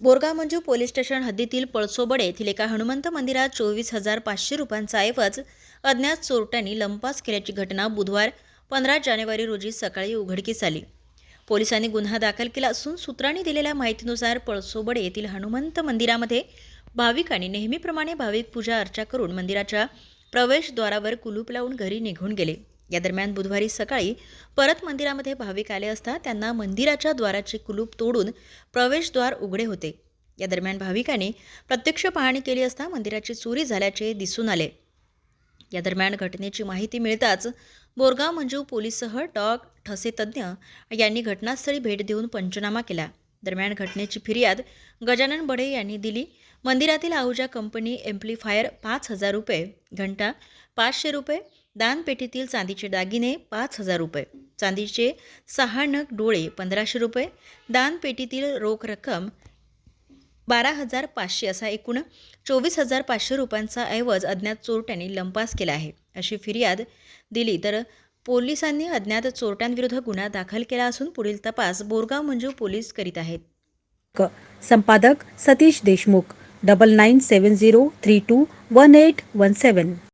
Borgaon Manju police station हद्दीतील पळसोबडे येथील एका हनुमंत मंदिरात चोवीस हजार पाचशे रुपयांचा ऐवज अज्ञात चोरट्यांनी लंपास केल्याची घटना बुधवार पंधरा जानेवारी रोजी सकाळी उघडकीस आली. पोलिसांनी गुन्हा दाखल केला असून सूत्रांनी दिलेल्या माहितीनुसार पळसोबडे येथील हनुमंत मंदिरामध्ये भाविकांनी नेहमीप्रमाणे भाविक पूजा अर्चा करून मंदिराच्या प्रवेशद्वारावर कुलूप लावून घरी निघून गेले. या दरम्यान बुधवारी सकाळी परत मंदिरामध्ये भाविक आले असता त्यांना मंदिराच्या द्वाराचे कुलूप तोडून प्रवेशद्वार उघडे होते. या दरम्यान भाविकांनी प्रत्यक्ष पाहणी केली असता मंदिराची चोरी झाल्याचे दिसून आले. या दरम्यान घटनेची माहिती मिळताच बोरगाव मंजू पोलीससह डॉग ठसे तज्ज्ञ यांनी घटनास्थळी भेट देऊन पंचनामा केला. दरम्यान घटनेची फिर्याद गजानन बडे यांनी दिली. मंदिरातील आहुजा कंपनी एम्प्लिफायर पाच हजार रुपये घंटा पाचशे रुपये दानपेटीतील चांदीचे दागिने पाच हजार रुपये चांदीचे सहा नग डोळे पंधराशे रुपये दानपेटीतील रोख रक्कम बारा हजार पाचशे असा एकूण चोवीस हजार पाचशे रुपयांचा ऐवज अज्ञात चोरट्यांनी लंपास केला आहे. अशी फिर्याद दिली तर पोलिसांनी अज्ञात चोरट्यांविरुद्ध गुन्हा दाखल केला असून पुढील तपास बोरगाव मंजू पोलीस करीत आहेत. क संपादक Satish Deshmukh double nine seven zero three two one eight one seven